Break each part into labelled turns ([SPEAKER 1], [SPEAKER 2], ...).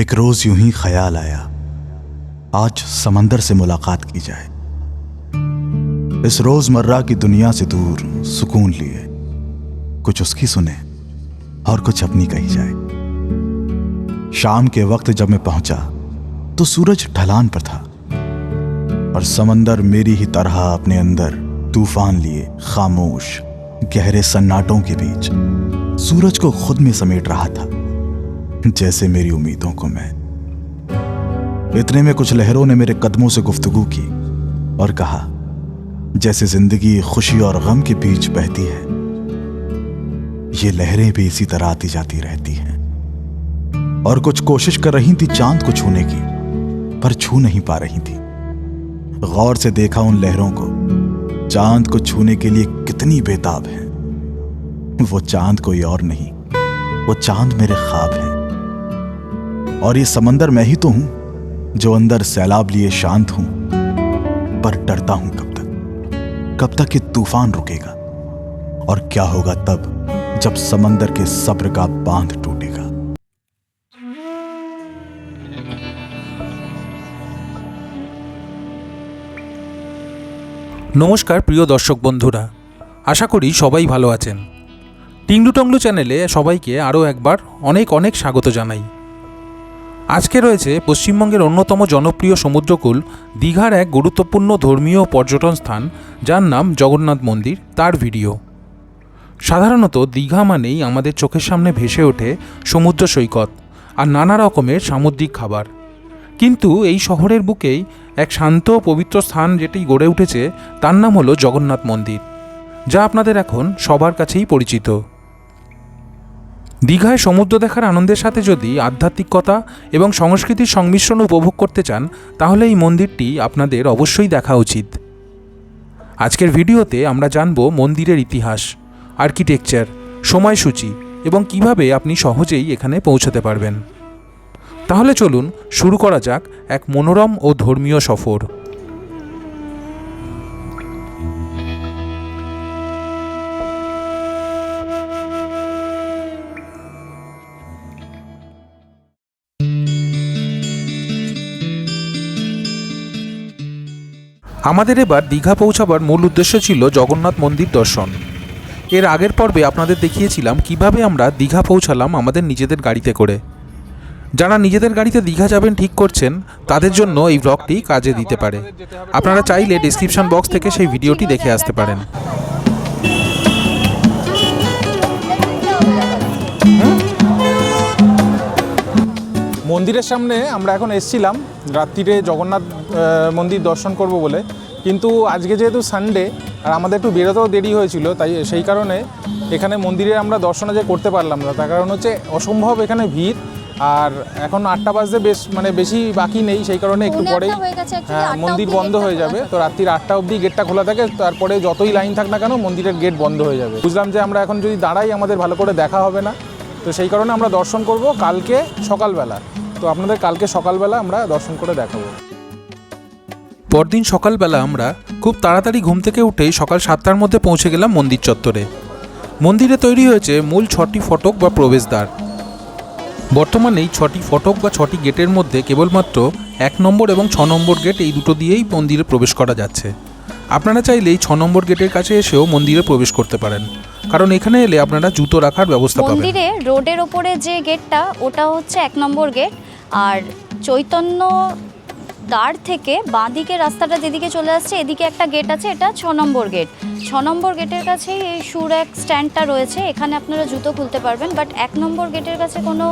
[SPEAKER 1] एक रोज यूँ ही ख्याल आया, आज समंदर से मुलाकात की जाए। इस रोज़मर्रा की दुनिया से दूर सुकून लिए, कुछ उसकी सुने और कुछ अपनी कही जाए। शाम के वक्त जब मैं पहुँचा तो सूरज ढलान पर था, और समंदर मेरी ही तरह अपने अंदर तूफ़ान लिए, खामोश, गहरे सन्नाटों के बीच, सूरज को खुद में समेट रहा था। जैसे मेरी उम्मीदों को मैं। इतने में कुछ लहरों ने मेरे कदमों से गुफ्तगू की और कहा, जैसे ज़िंदगी खुशी और गम के बीच बहती है, ये लहरें भी इसी तरह आती जाती रहती हैं। और कुछ कोशिश कर रही थी चाँद को छूने की, पर छू नहीं पा रही थी। गौर से देखा उन लहरों को, चाँद को छूने के लिए कितनी बेताब है। वो चाँद कोई और नहीं, वो चाँद मेरे ख्वाब है। और ये समंदर मैं ही तो हूं जो अंदर सैलाब लिए शांत हूं पर डरता हूं कब तक कब तक ये तूफान रुकेगा और क्या होगा तब जब समंदर के सब्र का बांध टूटेगा
[SPEAKER 2] নমস্কার প্রিয় দর্শক বন্ধুরা আশা করি সবাই ভালো আছেন টিংলু টংলু চ্যানেলে সবাইকে আরও একবার অনেক অনেক স্বাগত জানাই আজকে রয়েছে পশ্চিমবঙ্গের অন্যতম জনপ্রিয় সমুদ্রকূল, দীঘার এক গুরুত্বপূর্ণ ধর্মীয় পর্যটন স্থান, যার নাম জগন্নাথ মন্দির। তার ভিডিও। সাধারণত দীঘা মানেই আমাদের চোখের সামনে ভেসে ওঠে সমুদ্র সৈকত আর নানা রকমের সামুদ্রিক খাবার। কিন্তু এই শহরের বুকেই এক শান্ত, পবিত্র স্থান যেটি গড়ে উঠেছে, তার নাম হলো জগন্নাথ মন্দির, যা আপনাদের এখন সবার কাছেই পরিচিত। দীঘায় সমুদ্র দেখার আনন্দের সাথে যদি আধ্যাত্মিকতা এবং সংস্কৃতির সংমিশ্রণ উপভোগ করতে চান, তাহলে এই মন্দিরটি আপনাদের অবশ্যই দেখা উচিত। আজকের ভিডিওতে আমরা জানব মন্দিরের ইতিহাস, আর্কিটেকচার, সময়সূচি এবং কীভাবে আপনি সহজেই এখানে পৌঁছতে পারবেন। তাহলে চলুন শুরু করা যাক এক মনোরম ও ধর্মীয় সফর। আমাদের এবার দীঘা পৌঁছাবার মূল উদ্দেশ্য ছিল জগন্নাথ মন্দির দর্শন। এর আগের পর্বে আপনাদের দেখিয়েছিলাম কীভাবে আমরা দীঘা পৌঁছালাম আমাদের নিজেদের গাড়িতে করে। যারা নিজেদের গাড়িতে দীঘা যাবেন ঠিক করছেন, তাদের জন্য এই ব্লগটি কাজে দিতে পারে। আপনারা চাইলে ডিসক্রিপশন বক্স থেকে সেই ভিডিওটি দেখে আসতে পারেন।
[SPEAKER 3] মন্দিরের সামনে আমরা এখন এসছিলাম। রাত্রিরে জগন্নাথ মন্দির দর্শন করব বলে। কিন্তু আজকে যেহেতু সানডে আর আমাদের একটু বেরোতেও দেরি হয়েছিল তাই সেই কারণে এখানে মন্দিরে আমরা দর্শনে যে করতে পারলাম না। তার কারণ হচ্ছে অসম্ভব এখানে ভিড় আর এখন আটটা বাজতে বেশ মানে বেশি বাকি নেই সেই কারণে একটু পরেই
[SPEAKER 4] হ্যাঁ
[SPEAKER 3] মন্দির বন্ধ হয়ে যাবে। তো রাত্রির আটটা অবধি গেটটা খোলা থাকে তারপরে যতই লাইন থাক না কেন মন্দিরের গেট বন্ধ হয়ে যাবে। বুঝলাম যে আমরা এখন যদি দাঁড়াই আমাদের ভালো করে দেখা হবে না। তো সেই কারণে আমরা দর্শন করব কালকে সকালবেলা। তো আপনাদের কালকে সকালবেলা আমরা দর্শন করে দেখাবো।
[SPEAKER 2] পরদিন সকালবেলা আমরা খুব তাড়াতাড়ি ঘুম থেকে উঠেই সকাল সাতটার মধ্যে পৌঁছে গেলাম মন্দির চত্বরে। মন্দিরে তৈরি হয়েছে মূল ছটি ফটক বা প্রবেশদ্বার। বর্তমানে এই ছটি ফটক বা ছটি গেটের মধ্যে কেবলমাত্র এক নম্বর এবং ছ নম্বর গেট এই দুটো দিয়েই মন্দিরে প্রবেশ করা যাচ্ছে। আপনারা চাইলে এই ছ নম্বর গেটের কাছে এসেও মন্দিরে প্রবেশ করতে পারেন। কারণ এখানে এলে আপনারা জুতো রাখার ব্যবস্থা পাবেন।
[SPEAKER 4] মন্দিরে রোডের ওপরে যে গেটটা, ওটা হচ্ছে এক নম্বর গেট। আর চৈতন্য দ্বার থেকে বাঁদিকে রাস্তাটা যেদিকে চলে আসছে, এদিকে একটা গেট আছে, এটা ছ নম্বর গেট ছ নম্বর গেটের কাছেই এই সুরাক স্ট্যান্ডটা রয়েছে, এখানে আপনারা জুতো খুলতে পারবেন বাট এক নম্বর গেটের কাছে কোনো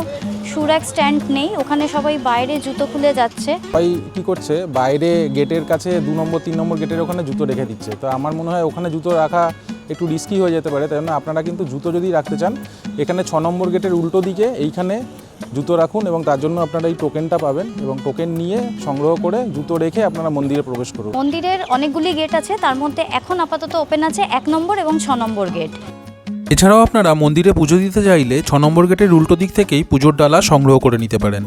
[SPEAKER 4] সুরাক স্ট্যান্ড নেই, ওখানে সবাই বাইরে জুতো খুলে যাচ্ছে।
[SPEAKER 3] সবাই কী করছে, বাইরে গেটের কাছে দু নম্বর, তিন নম্বর গেটের ওখানে জুতো রেখে দিচ্ছে। তো আমার মনে হয় ওখানে জুতো রাখা একটু রিস্কি হয়ে যেতে পারে, তাই জন্য আপনারা কিন্তু জুতো যদি রাখতে চান, এখানে ছ নম্বর গেটের উল্টো দিকে এইখানে জুতো রাখুন এবং তার জন্য আপনারা এই টোকেনটা পাবেন এবং টোকেন নিয়ে সংগ্রহ করে জুতো রেখে আপনারা মন্দিরে প্রবেশ করুন।
[SPEAKER 4] মন্দিরের অনেকগুলি গেট আছে তার মধ্যে এখন আপাতত ওপেন আছে এক নম্বর এবং ছ নম্বর গেট
[SPEAKER 2] এছাড়াও আপনারা মন্দিরে পুজো দিতে চাইলে ছ নম্বর গেটের উল্টো দিক থেকেই পুজোর ডালা সংগ্রহ করে নিতে পারেন।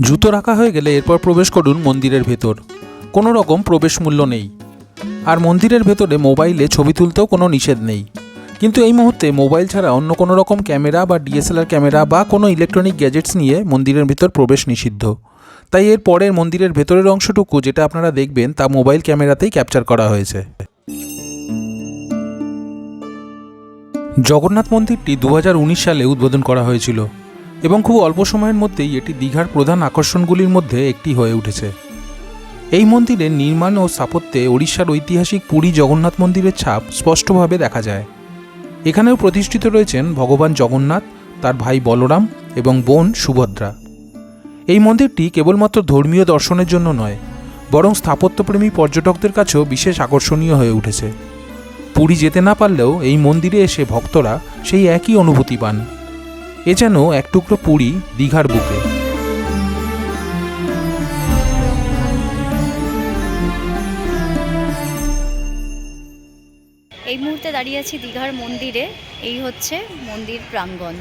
[SPEAKER 2] জুতো রাখা হয়ে গেলে এরপর প্রবেশ করুন মন্দিরের ভেতর। কোনো রকম প্রবেশ মূল্য নেই। আর মন্দিরের ভেতরে মোবাইলে ছবি তুলতেও কোনো নিষেধ নেই। কিন্তু এই মুহূর্তে মোবাইল ছাড়া অন্য কোনো রকম ক্যামেরা বা ডিএসএলআর ক্যামেরা বা কোনো ইলেকট্রনিক গ্যাজেটস নিয়ে মন্দিরের ভিতর প্রবেশ নিষিদ্ধ। তাই এর পরের মন্দিরের ভেতরের অংশটুকু যেটা আপনারা দেখবেন তা মোবাইল ক্যামেরাতেই ক্যাপচার করা হয়েছে। জগন্নাথ মন্দিরটি দু হাজার উনিশ সালে উদ্বোধন করা হয়েছিল এবং খুব অল্প সময়ের মধ্যেই এটি দীঘার প্রধান আকর্ষণগুলির মধ্যে একটি হয়ে উঠেছে। এই মন্দিরের নির্মাণ ও স্থাপত্যে ওড়িশার ঐতিহাসিক পুরী জগন্নাথ মন্দিরের ছাপ স্পষ্টভাবে দেখা যায়। এখানেও প্রতিষ্ঠিত রয়েছেন ভগবান জগন্নাথ, তার ভাই বলরাম এবং বোন সুভদ্রা। এই মন্দিরটি কেবলমাত্র ধর্মীয় দর্শনের জন্য নয়, বরং স্থাপত্যপ্রেমী পর্যটকদের কাছেও বিশেষ আকর্ষণীয় হয়ে উঠেছে। পুরী যেতে না পারলেও এই মন্দিরে এসে ভক্তরা সেই একই অনুভূতি পান। এ যেন এক টুকরো পুরী দীঘার বুকে।
[SPEAKER 4] এই মুহূর্তে দাঁড়িয়ে আছি দীঘার মন্দিরে, এই হচ্ছে মন্দির প্রাঙ্গণ।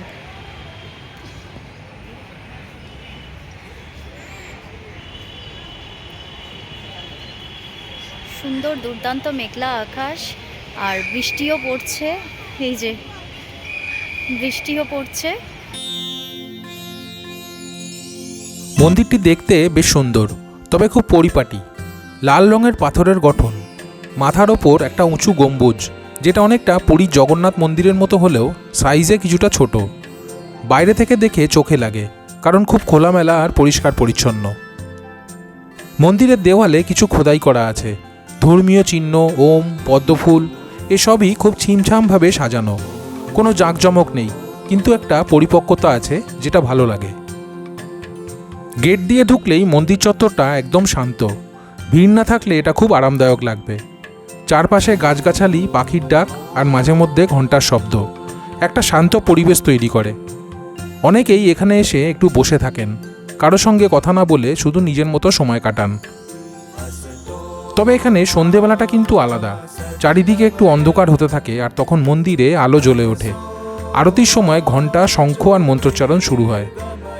[SPEAKER 4] সুন্দর দুর্দান্ত মেঘলা আকাশ, আর বৃষ্টিও পড়ছে, এই যে, বৃষ্টিও পড়ছে।
[SPEAKER 2] মন্দিরটি দেখতে বেশ সুন্দর, তবে খুব পরিপাটি। লাল রঙের পাথরের গঠন, মাথার ওপর একটা উঁচু গম্বুজ। যেটা অনেকটা পুরীর জগন্নাথ মন্দিরের মতো হলেও সাইজে কিছুটা ছোট। বাইরে থেকে দেখে চোখে লাগে, কারণ খুব খোলামেলা আর পরিষ্কার পরিচ্ছন্ন। মন্দিরের দেওয়ালে কিছু খোদাই করা আছে। ধর্মীয় চিহ্ন, ওম, পদ্মফুল, এসবই খুব ছিমছামভাবে সাজানো। কোনো জাঁকজমক নেই, কিন্তু একটা পরিপক্কতা আছে যেটা ভালো লাগে। গেট দিয়ে ঢুকলেই মন্দির চত্বরটা একদম শান্ত। ভিড় না থাকলে এটা খুব আরামদায়ক লাগবে। চারপাশে গাছগাছালি, পাখির ডাক আর মাঝে মধ্যে ঘণ্টার শব্দ। একটা শান্ত পরিবেশ তৈরি করে। অনেকেই এখানে এসে একটু বসে থাকেন। কারও সঙ্গে কথা না বলে শুধু নিজের মতো সময় কাটান। তবে এখানে সন্ধেবেলাটা কিন্তু আলাদা। চারিদিকে একটু অন্ধকার হতে থাকে আর তখন মন্দিরে আলো জ্বলে ওঠে। আরতির সময় ঘণ্টা শঙ্খ আর মন্ত্রোচ্চারণ শুরু হয়।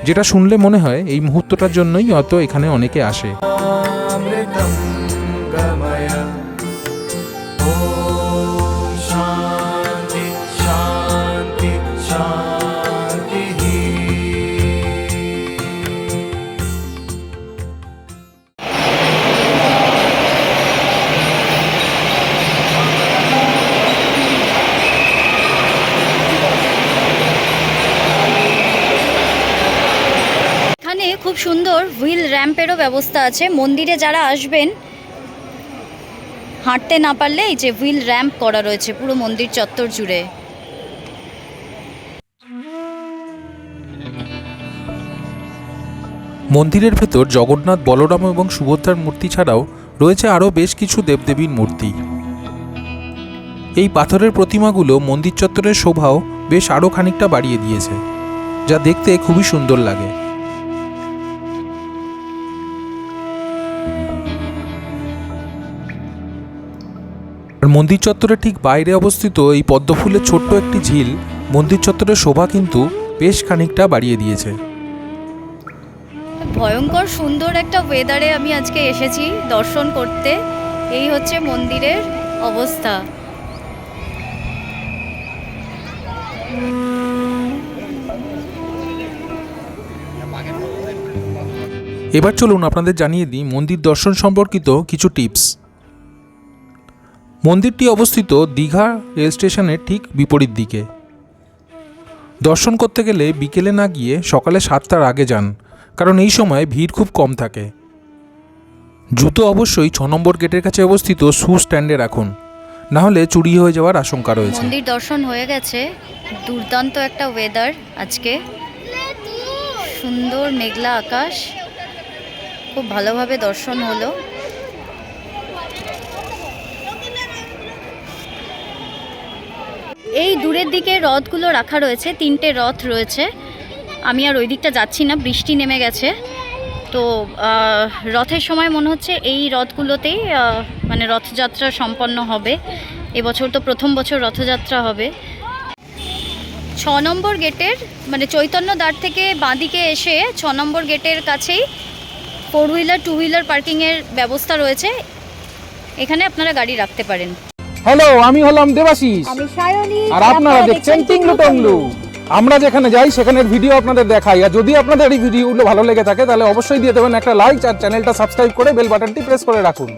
[SPEAKER 2] যেটা শুনলে মনে হয় এই মুহূর্তটার জন্যই হয়তো এখানে অনেকে আসে।
[SPEAKER 4] সুন্দর হুইল র্যাম্পেরও ব্যবস্থা আছে। মন্দিরে যারা আসবেন, হাঁটতে না পারলে এই যে হুইল র্যাম্প করা রয়েছে পুরো মন্দির চত্বর জুড়ে।
[SPEAKER 2] মন্দিরের ভেতর জগন্নাথ, বলরাম এবং সুভদ্রার মূর্তি ছাড়াও রয়েছে আরও বেশ কিছু দেবদেবীর মূর্তি। এই পাথরের প্রতিমাগুলো মন্দির চত্বরের শোভাও বেশ আরও খানিকটা বাড়িয়ে দিয়েছে, যা দেখতে খুবই সুন্দর লাগে। মন্দির চত্বরের ঠিক বাইরে অবস্থিত এই পদ্মফুলের ছোট্ট একটি ঝিল মন্দির চত্বরের শোভা কিন্তু বেশ খানিকটা বাড়িয়ে দিয়েছে।
[SPEAKER 4] ভয়ঙ্কর সুন্দর একটা ওয়েদারে আমি আজকে এসেছি দর্শন করতে। এই হচ্ছে মন্দিরের অবস্থা।
[SPEAKER 2] এবার চলুন আপনাদের জানিয়ে দিই মন্দির দর্শন সম্পর্কিত কিছু টিপস মন্দিরটি অবস্থিত দীঘা রেল স্টেশনের ঠিক বিপরীত দিকে। দর্শন করতে গেলে বিকেলে না গিয়ে সকালে সাতটার আগে যান, কারণ এই সময় ভিড় খুব কম থাকে। জুতো অবশ্যই ছ নম্বর গেটের কাছে অবস্থিত শু স্ট্যান্ডে রাখুন, না হলে চুরি হয়ে যাওয়ার আশঙ্কা রয়েছে।
[SPEAKER 4] মন্দির দর্শন হয়ে গেছে। দুর্দান্ত একটা ওয়েদার আজকে। সুন্দর মেঘলা আকাশ। খুব ভালোভাবে দর্শন হলো। এই দূরের দিকে রথগুলো রাখা রয়েছে, তিনটে রথ রয়েছে। আমি আর ওই দিকটা যাচ্ছি না, বৃষ্টি নেমে গেছে। তো রথের সময় মনে হচ্ছে এই রথগুলোতেই মানে রথযাত্রা সম্পন্ন হবে। এবছর তো প্রথম বছর রথযাত্রা হবে। ছ নম্বর গেটের মানে চৈতন্য দ্বার থেকে বাঁদিকে এসে ছ নম্বর গেটের কাছেই ফোর হুইলার, টু হুইলার পার্কিংয়ের ব্যবস্থা রয়েছে। এখানে আপনারা গাড়ি রাখতে পারেন।
[SPEAKER 3] হ্যালো আমি হলাম দেবাশিস।
[SPEAKER 4] আমি সায়নী
[SPEAKER 3] আর আপনারা দেখছেন টিংলু টংলু আমরা যেখানে যাই সেখানের ভিডিও আপনাদের দেখাই। আর যদি আপনাদের এই ভিডিওগুলো ভালো লেগে থাকে তাহলে অবশ্যই দিয়ে দেবেন একটা লাইক আর চ্যানেলটা সাবস্ক্রাইব করে বেল বাটনটি প্রেস করে রাখুন।